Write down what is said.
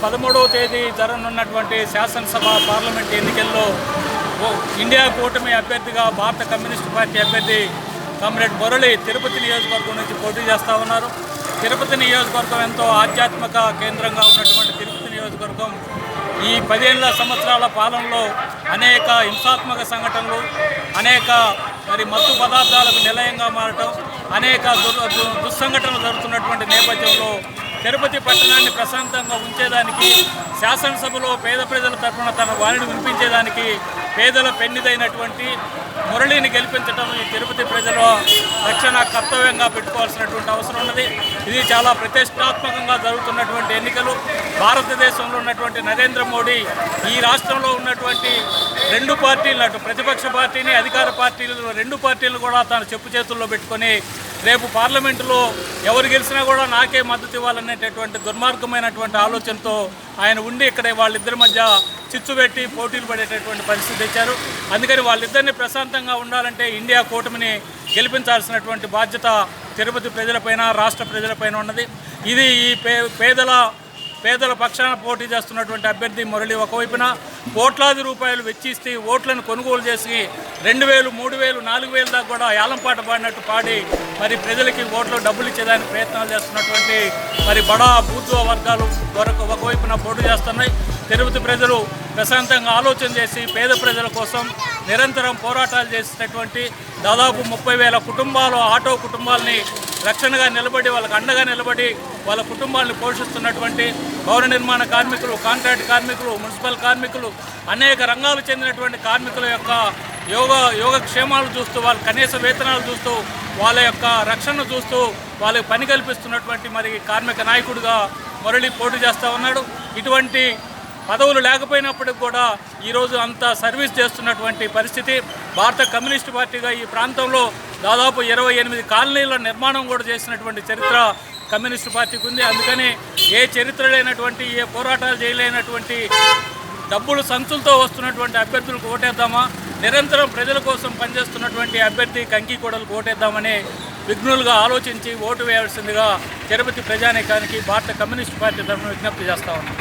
పదమూడవ తేదీ జరగనున్నటువంటి శాసనసభ పార్లమెంట్ ఎన్నికల్లో ఇండియా కూటమి అభ్యర్థిగా భారత కమ్యూనిస్ట్ పార్టీ అభ్యర్థి కామ్రేడ్ మురళి తిరుపతి నియోజకవర్గం నుంచి పోటీ చేస్తూ ఉన్నారు. తిరుపతి నియోజకవర్గం ఎంతో ఆధ్యాత్మిక కేంద్రంగా ఉన్నటువంటి తిరుపతి నియోజకవర్గం ఈ పదేళ్ళ సంవత్సరాల పాలనలో అనేక హింసాత్మక సంఘటనలు అనేక మరి మత్తు పదార్థాలకు నిలయంగా మారటం అనేక దుర్ దు- దుస్సంఘటనలు జరుగుతున్నటువంటి నేపథ్యంలో తిరుపతి పట్టణాన్ని ప్రశాంతంగా ఉంచేదానికి శాసనసభలో పేద ప్రజల తరఫున తన వాణిని వినిపించేదానికి పేదల పెన్నిదైనటువంటి మురళిని గెలిపించడం ఈ తిరుపతి ప్రజల రక్షణ కర్తవ్యంగా పెట్టుకోవాల్సినటువంటి అవసరం ఉన్నది. ఇది చాలా ప్రతిష్టాత్మకంగా జరుగుతున్నటువంటి ఎన్నికలు. భారతదేశంలో ఉన్నటువంటి నరేంద్ర మోడీ ఈ రాష్ట్రంలో ఉన్నటువంటి రెండు పార్టీలు అటు ప్రతిపక్ష పార్టీని అధికార పార్టీలు రెండు పార్టీలు కూడా తన చెప్పు చేతుల్లో పెట్టుకొని రేపు పార్లమెంటులో ఎవరు గెలిచినా కూడా నాకే మద్దతు ఇవ్వాలనేటటువంటి దుర్మార్గమైనటువంటి ఆలోచనతో ఆయన ఉండి ఇక్కడ వాళ్ళిద్దరి మధ్య చిచ్చు పెట్టి పోటీలు పడేటటువంటి పరిస్థితి తెచ్చారు. అందుకని వాళ్ళిద్దరిని ప్రశాంతంగా ఉండాలంటే ఇండియా కూటమిని గెలిపించాల్సినటువంటి బాధ్యత తిరుపతి ప్రజలపైన రాష్ట్ర ప్రజలపైన ఉన్నది. ఇది ఈ పే పేదల పేదల పక్షాన పోటీ చేస్తున్నటువంటి అభ్యర్థి మురళి ఒకవైపున కోట్లాది రూపాయలు వెచ్చిస్తే ఓట్లను కొనుగోలు చేసి రెండు వేలు మూడు వేలు నాలుగు వేలు దాకా కూడా యాలంపాట పాడినట్టు పాడి మరి ప్రజలకి ఓట్లు డబ్బులు ఇచ్చేదానికి ప్రయత్నాలు చేస్తున్నటువంటి మరి బడా బూత్వ వర్గాలు వరకు ఒకవైపున పోటీ చేస్తున్నాయి. తిరుపతి ప్రజలు ప్రశాంతంగా ఆలోచన చేసి పేద ప్రజల కోసం నిరంతరం పోరాటాలు చేసినటువంటి దాదాపు ముప్పై వేల కుటుంబాలు ఆటో కుటుంబాలని రక్షణగా నిలబడి వాళ్ళకి అండగా నిలబడి వాళ్ళ కుటుంబాలను పోషిస్తున్నటువంటి భవన నిర్మాణ కార్మికులు కాంట్రాక్ట్ కార్మికులు మున్సిపల్ కార్మికులు అనేక రంగాలు చెందినటువంటి కార్మికుల యొక్క యోగ యోగక్షేమాలు చూస్తూ వాళ్ళ కనీస వేతనాలు చూస్తూ వాళ్ళ యొక్క రక్షణను చూస్తూ వాళ్ళకి పని కల్పిస్తున్నటువంటి మరి కార్మిక నాయకుడిగా మురళి పోటీ చేస్తూ ఉన్నాడు. ఇటువంటి పదవులు లేకపోయినప్పటికి కూడా ఈరోజు అంత సర్వీస్ చేస్తున్నటువంటి పరిస్థితి. భారత కమ్యూనిస్ట్ పార్టీగా ఈ ప్రాంతంలో దాదాపు ఇరవై ఎనిమిది కాలనీల నిర్మాణం కూడా చేసినటువంటి చరిత్ర కమ్యూనిస్ట్ పార్టీకి ఉంది. అందుకని ఏ చరిత్ర లేనటువంటి ఏ పోరాటాలు చేయలేనటువంటి డబ్బులు సంచులతో వస్తున్నటువంటి అభ్యర్థులకు ఓటేద్దామా? నిరంతరం ప్రజల కోసం పనిచేస్తున్నటువంటి అభ్యర్థి కంకి కూడలకు ఓటేద్దామని విఘ్నులుగా ఆలోచించి ఓటు వేయాల్సిందిగా తిరుపతి ప్రజానీకానికి భారత కమ్యూనిస్ట్ పార్టీ తరఫున విజ్ఞప్తి చేస్తా ఉన్నాం.